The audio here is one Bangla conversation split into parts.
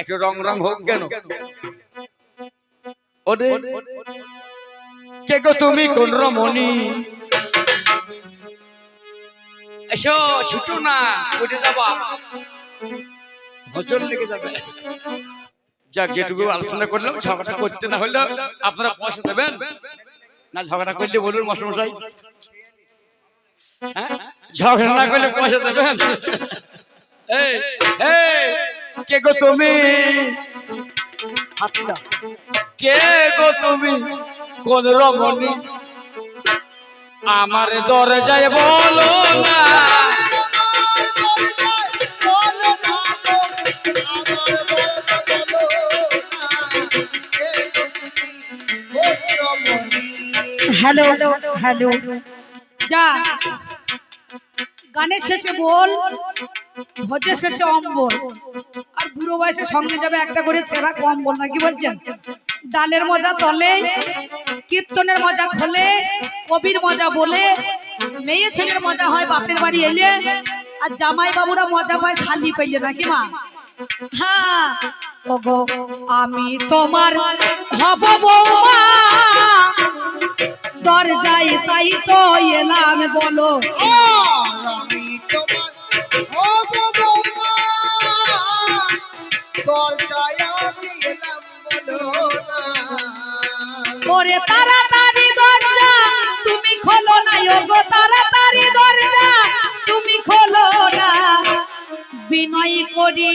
একটু রং রং হোক কেন? ওরে, কে গো তুমি কোন রমণী? এসো, ছুটো না, উঠে যাবা হচল লেগে যাবে। যাক, যেটুকু আলোচনা করলাম ঝগড়া করতে না হলে আপনারা পয়সা দেবেন। না, ঝগড়া করলে বলুন মশাই হ্যাঁ? ঝগড়া না করলে পয়সা দেবেন? কে গো তুমি কে গো তুমি কোন রমণী আমার দরজায় বলো না হ্যালো হ্যালো যা গানের শেষে বল। ভোজের শেষে অম্বল। আর বুড়ো বয়সে সঙ্গে যাবে একটা করে ছেঁড়া কম্বল, না কি বলছেন? ডালের মজা তলে, কীর্তনের মজা খোলে, কবির মজা বলে, মেয়ে ছেলের মজা হয় বাপের বাড়ি এলে, আর জামাই বাবুরা মজা পায় শালি পাইলে নাকি মা? হ্যাঁ আমি তোমার হব দরজায় তাই তো এলাম বলো। আমি তোমার না তাড়াতাড়ি দরজা তুমি খোলো না তুমি খোলো না। বিনয় করি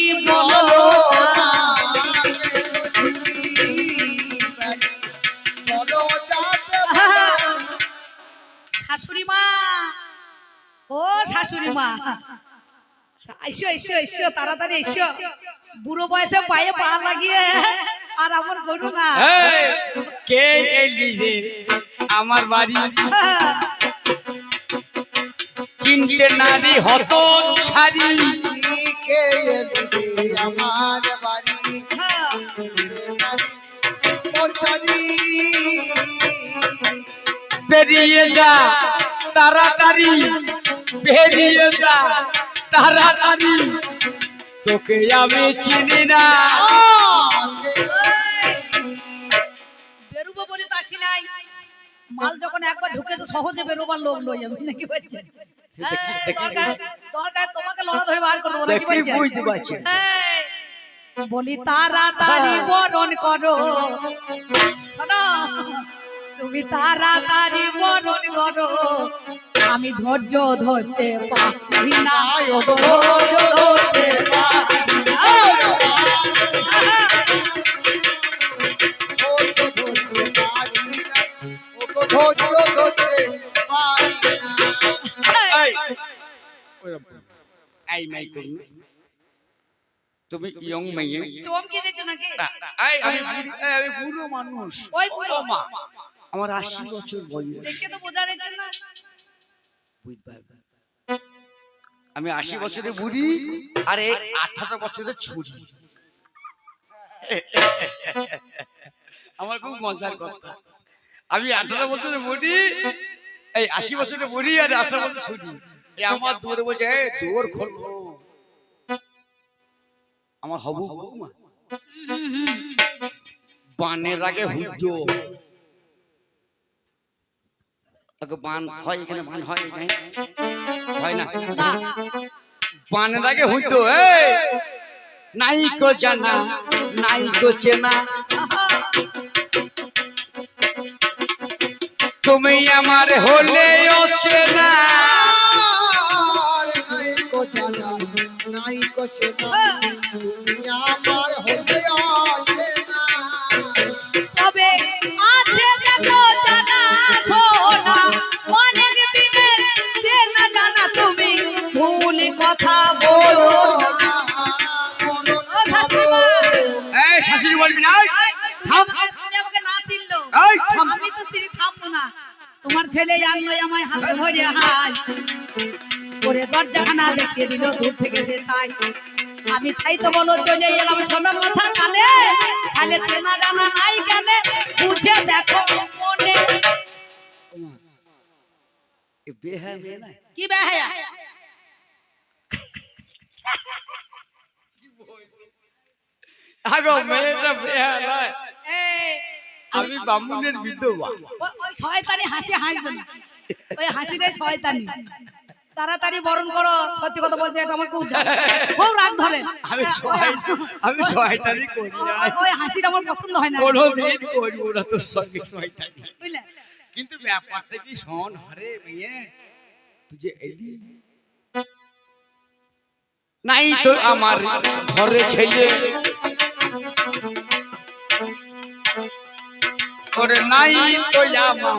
শাশুড়ি মা। ও শাশুড়ি মা। এসো এসো এসো তাড়াতাড়ি এসো বুড়ো বয়সে পায়ে পা লাগিয়ে আর আমার গরু না। এই, কে এলি রে? আমার বাড়ি। চিনতে নারী হত ছাড়ি কে এলি আমার বাড়ি। বেরিয়ে যা তাড়াতাড়ি। বেরিয়ে যা। তাড়াতাড়ি তোকে আমি চিনি না। বেরোবো বলে তো আসি নাই। মাল যখন একবার ঢুকে তো সহজে বেরোবার লোক লই আমি নাকি দরকার দরকার তোমাকে লড়া ধরে বার করে দেবো নাকি বলি তাড়াতাড়ি বরণ করো। শোনো তুমি তাড়াতাড়ি বরণ করো। আমি ধৈর্য ধরতে পারি না। ধৈর্য ধরতে পারি এই, এই মাই করুন তুমি ইয়ং মেয়ে চমকে দিচ্ছ নাকি? এই, আমি আমি বুড়ো মানুষ। ওই বুড়ো। মা আমার আশি বছর বয়স। দেখে তো বোঝা যাচ্ছে না। আমি আশি বছরে বুড়ি আর এই আঠারো বছরের ছুরি। আমার খুব মজার কথা। আমি আঠারো বছরের বুড়ি এই আশি বছরে বুড়ি আর আঠারো বছর ছুরি। এই আমার দৌড়ে বলছে এই দৌড় খোলো। আমার হবু বৌমা। হুম, হুম। বানের আগে হুদ্দ আগে বান হয় এখানে বান হয় এখানে হয় না। বানের আগে এই। নাই কো জানা নাই কো চেনা। তুমি আমার হলে অচেনা। আমার ছেলে আনলো আমায় হাতে ধরে হাই করে দরজাখানা দেখিয়ে দিল দূর থেকে যে তাই। আমি তাই তো বলো চলে এলাম শোনো কথা কানে। তাহলে চেনা জানা নাই কেনে? বুঝে দেখো মনে। কি বেহায়া? আগো মেয়েটা বেহালায় এই, আমি বামুনের বিধবা। ওই শয়তানি হাসি হাসবে না ওই হাসিটাই শয়তানি। তাড়াতাড়ি বরণ করো সত্যি কথা বলছে এটা আমার খুব। খুব রাগ ধরে। আমি আমি করি না। ওই- হাসিটা আমার পছন্দ হয় না। কোনোদিন করব না তোর সঙ্গে বুঝলে? কিন্তু ব্যাপারটা কি শোন হারে মেয়ে তুই যে এলি। নাই তো আমার ঘরে ছেলে। করে নাই তো আমার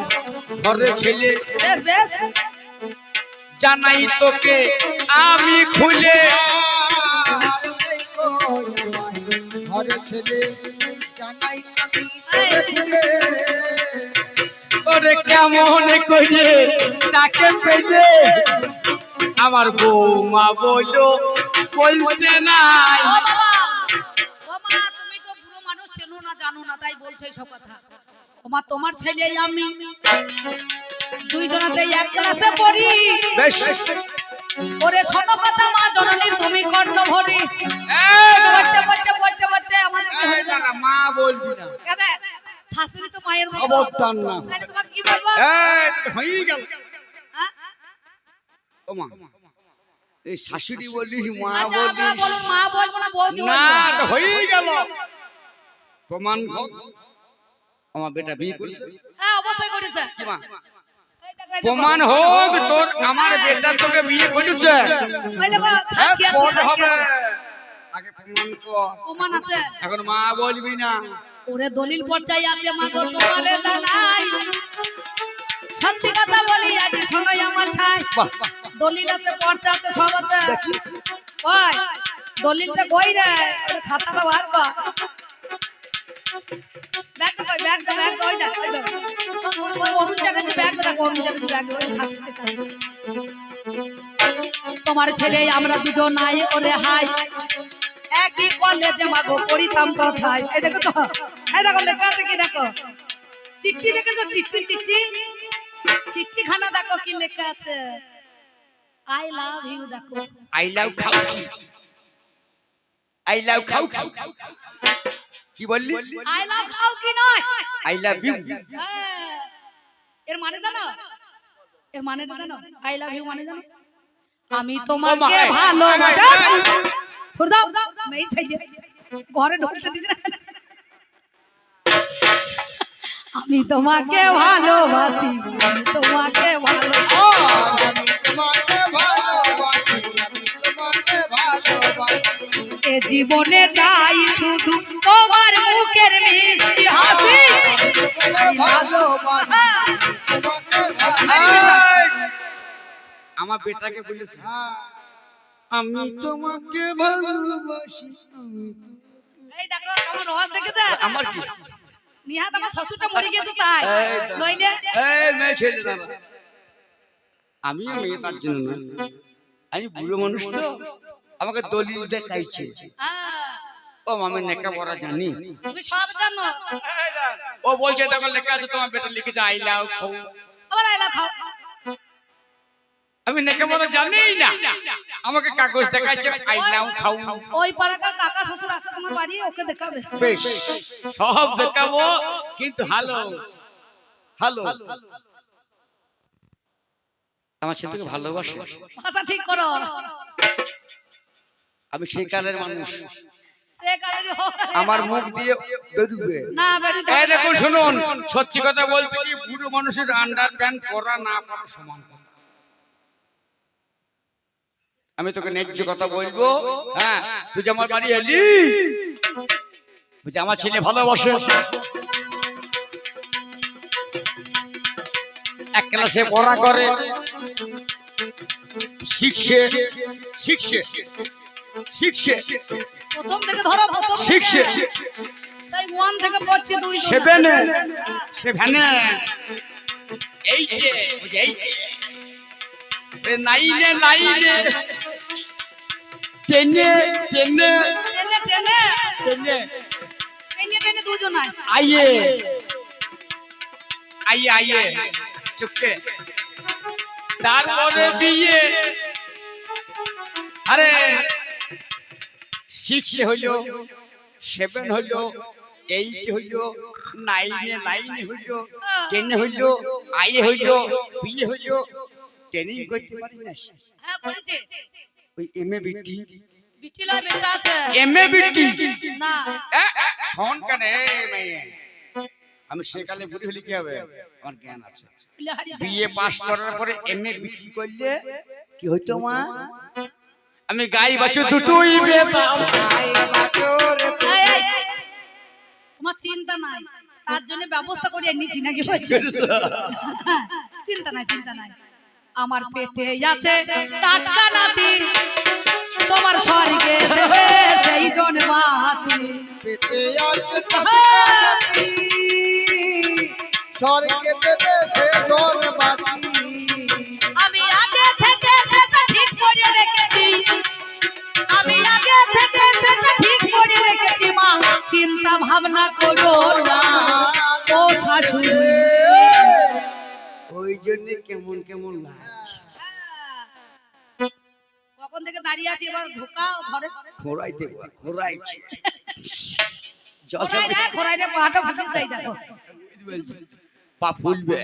ঘরে ছেলে। বেশ বেশ। জানাই তোকে আমি খুলে। ঘরে ছেলে জানাই আমি খুলে। ওরে কেমন করে তাকে পেলে? আমার বৌমা বলল বলতে নাই। ও বাবা ও তুমি তো বুড়ো মানুষ চেনো না জানো না তাই বলছো সব কথা। ও মা তোমার ছেলে আমি। দুইজনাতে এক ক্লাসে পড়ি। বেশ। ওরে শোনো কথা মা জননী তুমি কর্ণ ভরি পড়তে পড়তে পড়তে পড়তে আমাদের মা বলবি না। কেনে? শাশুড়ি তো মায়ের মতো। খবরদার না। তাহলে তোমাকে কি বলব? এই, হয়ে গেল। হ্যাঁ? ও মা এই শাশুড়ি বলিস মা আচ্ছা আপনারা বলিস মা বলব না বৌদি না হয়ে গেল। প্রমাণ আমার বেটা বিয়ে করেছে? হ্যাঁ অবশ্যই করেছে। কি মা? প্রমাণ হোক তোর আমার বেটা তোকে বিয়ে করেছে। ওই দেখো, হ্যাঁ পর সাক্ষী হবে আগে প্রমাণ কর। প্রমাণ আছে। এখন মা বলবি না। ওরে দলিল পর্যায়ে আছে মা গো তোমারে জানাই। সত্যি কথা বলি আজ শোনাই আমার ঠাই। বাহ দলিল আছে পর্চা আছে সব আছে। ওই দলিলটা কই রে? খাতাটা বার কর। তোমার ছেলে, আমরা দুজন নাই ওরে হাই। একই কলেজে মাগো পড়িতাম কথায়। এই দেখো তো, এই দেখো, লেখা আছে কি দেখো? চিঠি দেখেছ? চিঠি চিঠি? চিঠি খানা দেখো কি লেখা আছে? আই লাভ ইউ দেখো। আই লাভ খাও আই লাভ খাও কি বললি? আই লাভ খাও কি নয় আই লাভ ইউ। এর মানে জানো? এর মানেটা জানো? আই লাভ ইউ মানে জানো? আমি তোমাকে ভালোবাসি। সর দাও। মেয়ে ছেলে ঘরে ঢুকতে দিছ না। আমি তোমাকে ভালোবাসি। তোমাকে ভালো আমি তোমাকে এ জীবনে চাই শুধু তোমার মুখের মিষ্টি হাসি! আমার বেটাকে বলেছে আমি তোমাকে ভালোবাসি এই দেখো কেমন রস দেখেছে? আমার কি? নিহাত আমার শ্বশুরটা মরে গেছে তাই। নইলে এই মেয়ে ছেলে দাঁড়া আমি মেয়ে তার জন্য। আমি বুড়ো মানুষ তো। আমাকে দলিল দেখাইছে। আহ, ও আমি নেকা পড়া জানি। তুমি সব জানো। ও বলছে দেখো লেখা আছে তোমার বেটা লিখেছে আই লাভ খাও। আবার আইলা খাও। আমি নেকা পড়া জানি না। আমাকে কাগজ দেখাচ্ছে আই লাভ খাও। ওই পাড়াটার কাকা শ্বশুর আছে তোমার বাড়ি ওকে দেখাবে। বেশ। সব দেখাবো কিন্তু হ্যালো হ্যালো। আমার ছেলেকে ভালোবাসে? ভাষা ঠিক করো। আমি সেই কালের মানুষ। আমার মুখ দিয়ে বেরুবে। দেখুন শুনুন সত্যি কথা বলতে কি বুড়ো মানুষের আন্ডার প্যান্ট পরা না পরা সমান কথা। আমি তোকে ন্যায্য কথা বলব। হ্যাঁ তুই যে আমার বাড়ি এলি বলছি আমার ছেলে ভালোবাসে। এক ক্লাসে পড়া করে শিখছে শিখছে। শিখছে। প্রথম থেকে ধরো। শিখছে। তাই ওয়ান থেকে পড়ছি দুই। সেভেনে। সেভেনে এইটে এইটে নাইনে নাইনে টেনে টেনে। টেনে টেনে। টেনে। টেনে টেনে দুজন আইয়ে। আইয়ে আইয়ে। চুপকে। তারপরে বিয়ে। আরে। শিখছে হইল সেভেন হইল এইট হইল নাইনে নাইনে হইল টেন হইল আইয়ে হইল বিয়ে হইল ট্রেনিং করতে পারিস না হ্যাঁ করেছে ওই এম এ বিটি বিটি লয় বেটা আছে। এম এ বিটি না। শোন কেন আমি সেকালে বুড়ি হলে কি হবে? আমার জ্ঞান আছে। বিএ পাস করার পরে এম এ বিটি করলে কি হইতো মা? আমি গাই বাছুর দুটোই পেতাম। তোমার চিন্তা নাই। তার জন্য ব্যবস্থা করে নিচ্ছি নাকি চিন্তা নাই চিন্তা নাই। আমার পেটে আছে টাটকা নাতি। তোমার স্বর্গে দেবে সেই জন মাতি পেটে আছে টাটকাটি, স্বর্গে দেবে সে জন ভাবনা করো না। ও শাশুড়ি। ওই জন্য কেমন কেমন লাগে? কখন থেকে দাঁড়িয়ে আছি এবার ঢোকাও ঘরে। খোরাই দেবো খোরাইছি জল খোরাই রে খোরাই রে পাটা ফাটে যাই দেখো। পা ফুলবে।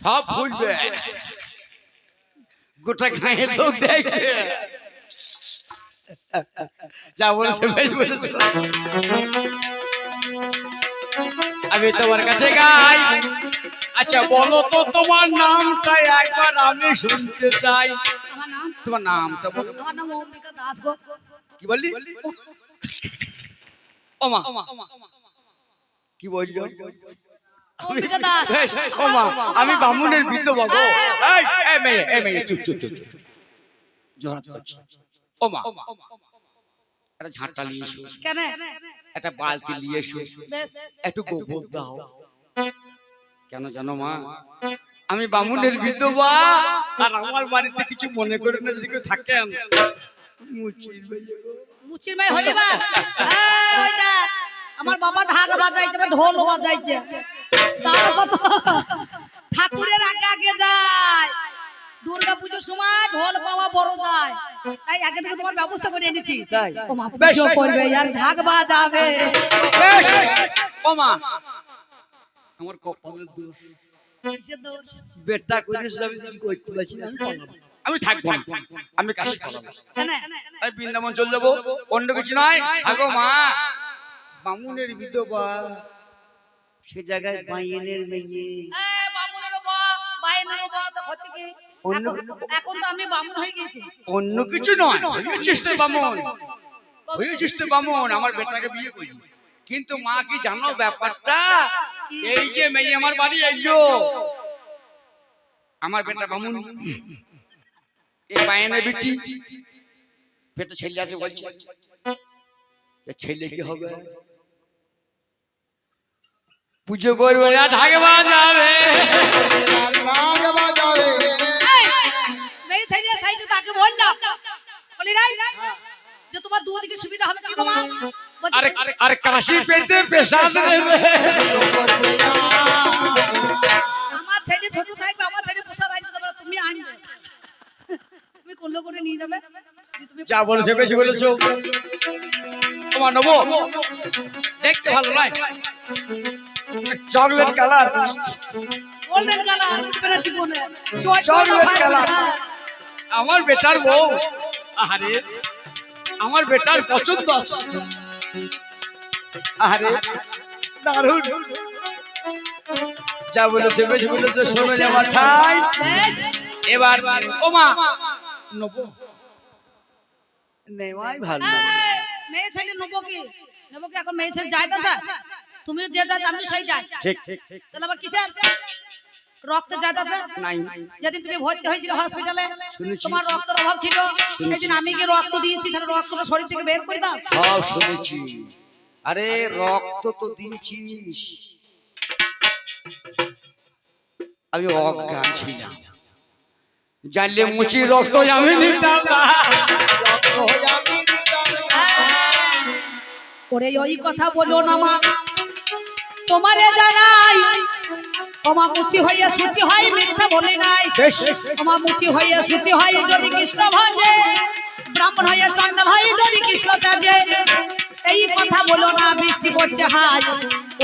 সব ফুলবে। গোটা গায়ে লোক দেখবে। যা বলেছে বেশ বলেছে আমি তোমার কাছে গাই। আচ্ছা বলো তো তোমার নামটা একবার আমি শুনতে চাই। আমার নাম? তোমার নামটা বলো। আমার নাম অম্বিকা দাস গো। কি বললি? ওমা কি ওমা আমি বামুনের বিধবা গো এই মেয়ে এই মেয়ে চুপ চুপ চুপ চুপ। ওমা। একটা ঝাঁটা নিয়ে এসো। কেন? একটা বালতি নিয়ে এসো। একটু গোবর দাও। কেন জানো মা? আমি বামুনের বিধবা। আর আমার বাড়িতে কিছু মনে করে না যদি কেউ থাকেন মুচির হলি বা। আমার বাবা ঢাক বাজাইছে বা ঢোল বাজাইছে। দাম কত। ঠাকুরের আগে আগে যায়। দুর্গা পুজোর সময় ঢোল পাওয়া বড় দায়। তাই আগে থেকে তোমার ব্যবস্থা করে এনেছি। ও মা পুজো করবে আর ঢাক বাজাবে। বেশ, ওমা আমার কপালের দোষ। কিসের দোষ? বেটা করিস আমি কিছু করতে পারছি না, আমি থাকব আমি কাশি পালাবো আমি বৃন্দাবন চলে যাব। অন্য কিছু নয়। মা। বামুনের বিধবা সে জায়গায় বাইনের মেয়ে। এই, বামুনেরও বা- বাইনেরও বা, তো ক্ষতি কি? অন্য- এখন- এখন তো আমি বামুন হয়ে গেছি অন্য কিছু নয় হয়েছিস তো বামন। হয়েছিস তো বামন আমার বেটাকে বিয়ে করি কিন্তু মা কি জানো ব্যাপারটা? এই যে মেয়ে আমার বাড়ি এলো। আমার বেটা বামুন। এই বাইনে বিটি। পেটে ছেলে আছে বলছে। ছেলে কি হবে? পুজো করবে না ঢাকে বাজাবে। রাগ বাজাবে। এই, মেয়ে সাইডে সাইডে তাকে বললাম বলি নাই? যে তোমার দুদিকে সুবিধা হবে কি তোমার? আরে আরে কাশি পেটে পেশাদ নেবে আমার ছেলে ছোট থাকবে আমার ছেলে পোষা থাকবে তারপরে তুমি আনবে। তুমি কোল্লো করে নিয়ে যাবে। যা বলেছে বেশি বলেছ। তোমার নেব দেখতে ভালো নয় chocolate colour. Golden colour Chocolate color। আমার বেটার বউ। আহারে আমার বেটার পছন্দ আছে। আহারে দারুণ। যা বলেছে বেশি বলেছে শোনো আমার ঠাই। এবার ওমা নেব। নেওয়াই ভালো। মেয়ে ছেলে নেব কি? নেব কি এখন? মেয়ে ছেলে যায় তো তুমি যে যায় আমি সেই যাই। ঠিক ঠিক ঠিক। তাহলে আবার কিসের? রক্ত যাতা নাই। যেদিন তুমি ভর্তি হয়েছিল হসপিটালে তোমার রক্তের অভাব ছিল। সেদিন আমি কি রক্ত দিয়েছি তাহলে রক্তটা শরীর থেকে বের করে দাও। সব শুনেছি। আরে রক্ত তো দিয়েছিস। আমি অজ্ঞান ছিলাম। জানলে মুচি রক্ত আমি নিতাম। ওরে ওই কথা বলো না মা। তোমারে জানাই ওমা মুচি হইয়া সুচি হয় মিথ্যা বলি নাই। বেশ। ওমা মুচি হইয়া সুচি হয় যদি কৃষ্ণ ভজে। ব্রাহ্মণ হইয়া চন্ডাল হয় যদি কৃষ্ণ চাজে এই কথা বলো না বৃষ্টি পড়ছে হাই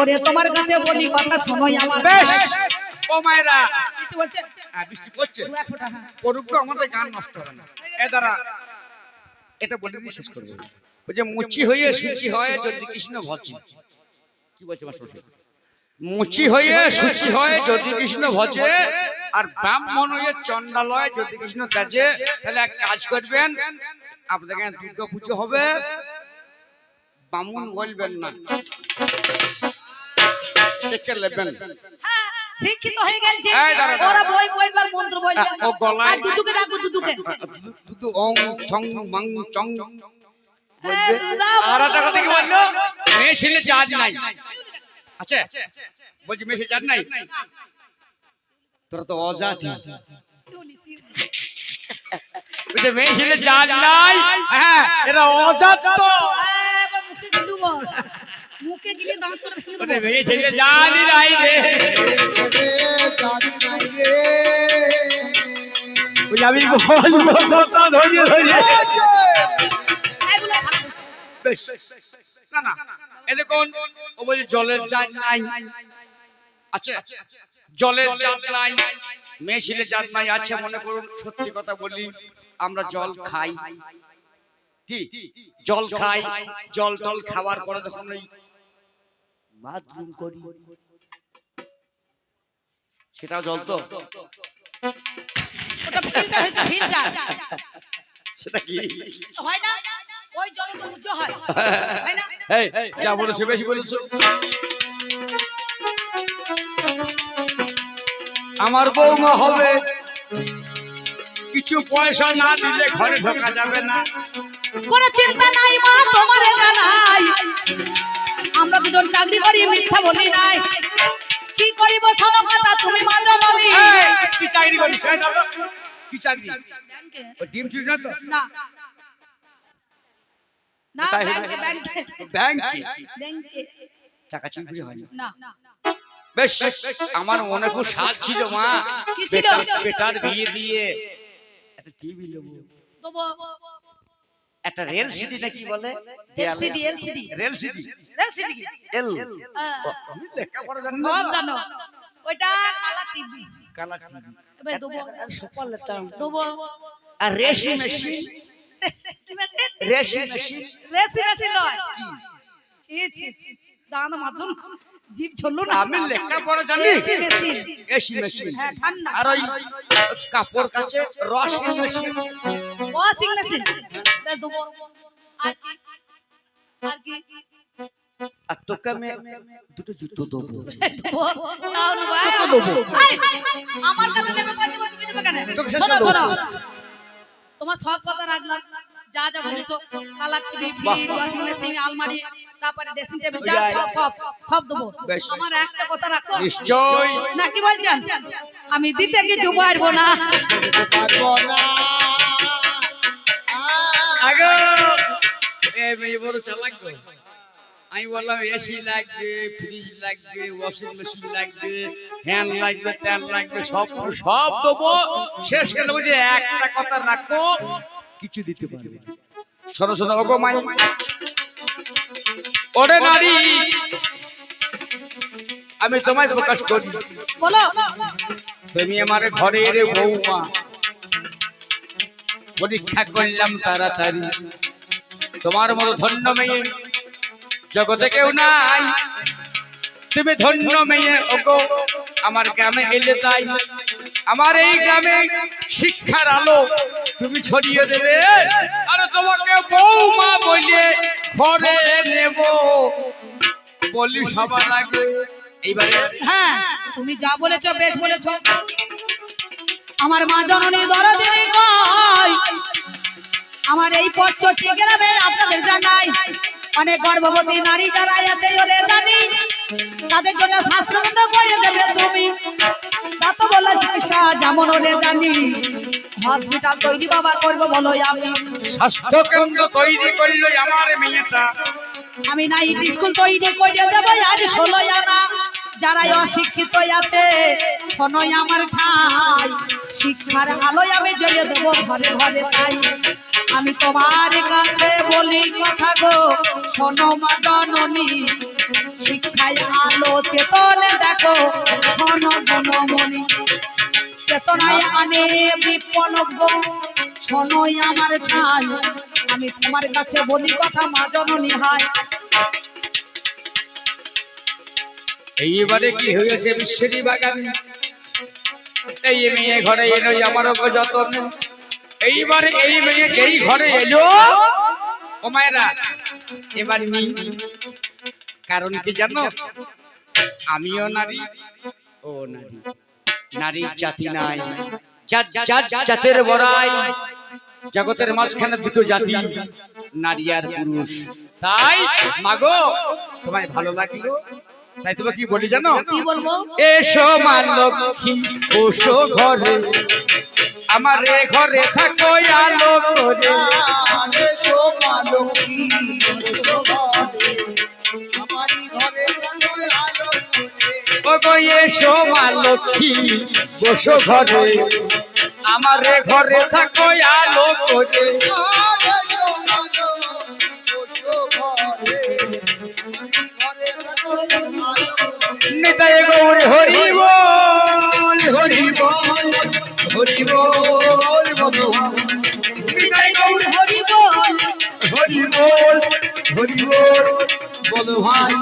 ওরে তোমার কাছে বলি কথা শোনোই আমার বেশ। ও মায়েরা। বৃষ্টি পড়ছে? হ্যাঁ বৃষ্টি পড়ছে। হ্যাঁ। তো আমাদের গান নষ্ট হবে না। এ দ্বারা এটা বলে দিয়ে শেষ করব। ওই যে মুচি হয়ে সুচি হয় যদি কৃষ্ণ ভজে। কি বলছে মাস্টার? মুচি হয়ে সুচি হয়ে যদি কৃষ্ণ ভজে আর ব্রাহ্মণ হয়ে চন্ডালয় যদি কৃষ্ণ তেজে তাহলে এক কাজ করবেন আপনাদের এখানে দুর্গা পুজো হবে। বামুন বলবেন না। দেখে নেবেন। শিক্ষিত হয়ে গেছে এই দাঁড়া, দাঁড়া। ওরা বই বইবার মন্ত্র বলছে ও গলায়- আর দুদুকে ডাকো দুদুকে। দুদু অং ছং মাং চং। হ্যাঁ, আর একটা কথা কি বলল? মেয়ে ছেলে জাজ নাই। আছে? বলছি ছেলে জাজ নাই? তোরা তো অজাতি। মেয়ে ছেলে নাই হ্যাঁ এরা অজাত তো। মুখে গিলু বল। মুখে গিলে দাঁত করে ভেঙে দেবো মেয়ে ছেলে জানি নাই রে। রে জানি নাই রে আমি বলব কথা। বেশ। না না বলছে জলের জাত নাই। আছে? জলের জাত নাই ছেলে জাত নাই আচ্ছা মনে করুন সত্যি কথা বলি আমরা জল খাই। কি? জল খাই জল টল খাওয়ার পরে যখন ওই বাথরুম করি সেটাও জল তো? ওটা ফিল্টার হয়েছে ফিল্টার সেটা কি? হয় না? ওই জল তো উঁচু হয়। হয় না? এই যা বলেছ বেশি বলেছ। আমার বৌমা হবে। কিছু পয়সা না দিলে ঘরে ঢোকা যাবে না। কোনো চিন্তা নাই মা তোমার জানাই আমরা দুজন চাকরি করি মিথ্যা বলি নাই। কি করিব শোনো কথা তুমি মা জননী। কি চাকরি করিস দাদা? কি চাকরি? ও ডিম চুরি না তো? না। না ব্যাংকে ব্যাংকে ব্যাংকে। ব্যাংকে? টাকা চুরি হয়নি। না। বেশ আমার মনে খুব সাজ ছিল মা। কি ছিল? বেটার- বেটার বিয়ে দিয়ে। একটা টিভি নেব। তবু একটা রেল সিটি নাকি বলে? LCD LCD rail city. LCD L. আমি লেখাপড়া জানি? না সব জানো। ওইটা কালার টিভি। Colour TV. এবার দেবো। সকাল লেতাম। দেবো। আর রেশি মেশিন। কি মেশিন রেসি মেশিন নয়। ছি ছি ছি ছি। দাঁড়ানো মাধ্যম। জিভ না। আমি লেখাপড়া জানি। রেসি মেশিন এসি মেশিন হ্যাঁ ঠান্ডা। আর ওই কাপড় কাছে রসিং মেশিন ওয়াশিং মেশিন বেশ দেবো আর কি? আর কি? আর তোকে আমি দুটো জুতো দেবো। দেবো তাও না ভাই। এই, আমার কাছে নেবে বলছে তুমি দেবে কেন? শোনো শোনো। তোমার সব কথা রাখলাম। যা যা বলেছ colour TV fridge washing machine আলমারি তারপরে ড্রেসিং টেবিল যা সব সব সব দেবো। বেশ। আমার একটা কথা রাখো। নিশ্চয় না কি বলছেন? আমি দিতে কিছু পারব না। পারব না। আগো। এ মেয়ে বড় চালাক গো। আমি বললাম এসি লাগবে ফ্রিজ লাগবে ওয়াশিং মেশিন লাগবে ফ্যান লাগবে ট্যান লাগবে সব সব দেবো। শেষ দেবো যে একটা কথা রাখো কিছু দিতে পারবে। শোনো শোনো ওগো মাই ওরে নারী আমি তোমায় প্রকাশ করি। বলো। তুমি আমার ঘরের বৌমা পরীক্ষা করলাম তাড়াতাড়ি। তোমার মতো ধন্য মেয়ে জগতে কেউ নাই। তুমি ধন্য মেয়ে, ওগো, আমার গ্রামে এলে তাই। আমার এই গ্রামে শিক্ষার আলো তুমি ছড়িয়ে দেবে। আর তোমাকে বৌমা বলে ঘরে নেব। বলি সবার আগে, এইবারে। হ্যাঁ তুমি যা বলেছ, বেশ বলেছ। আমার মা জননী দরদিনী কয়, আমার এই পশ্চটি গ্রামে আপনাদের জানাই। অনেক গর্ভবতী নারী যারা আছে ওরে জানি তাদের জন্য শাস্ত্রবন্ধ করে দেবে তুমি। তা তো বলে চিকিৎসা যেমন ওরে জানি হসপিটাল তৈরি বাবা করব বলো আমি। স্বাস্থ্য কেন্দ্র তৈরি করল আমার মেয়েটা। আমি নাই স্কুল তৈরি করে দেবো আজ ষোলোই আনা। যারাই অশিক্ষিত আছে শোনোই আমার ঠাই। শিক্ষার আলোয় আমি জ্বলে দেবো ঘরে ঘরে তাই। আমি তোমার কাছে বলি কথা গো, শোনো মা জননী। শিক্ষায় আলো চেতনে দেখো, শোনো গুণমণি চেতনায় আনে বিপনজ্ঞ শোনোই আমার ঠাই। আমি তোমার কাছে বলি কথা মা জননী হায় এইবারে কি হয়েছে বিশ্বেরই বাগানে? এই মেয়ে ঘরে এলো আমারও যতন এইবারে এই মেয়ে যেই ঘরে এলো ও মায়েরা এবার নি কারণ কি জানো? আমিও নারী ও নারী। নারীর জাতি নাই জাত জাত জাতের বড়াই জগতের মাঝখানে দুটো জাতি নারী আর পুরুষ। তাই মাগো তোমায় ভালো লাগল? তাই তোমাকে কি বলি জানো? কি বলব? এসো মা লক্ষ্মী ওসো ঘরে। আমার ঘরে থাকো, আলো করে। এসো মা লক্ষ্মী, বসো আমার ঘরে থাকো, আলো করে। নিতাই গৌর হরি বল হরি বল ভগবান। নিতাই গৌর হরি বল হরি বল হরি বল বল ভাই